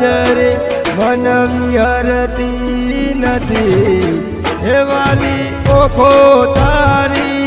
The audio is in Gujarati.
જાજરે મન વિહરતી નથી. હે વાલી ઓખો તારી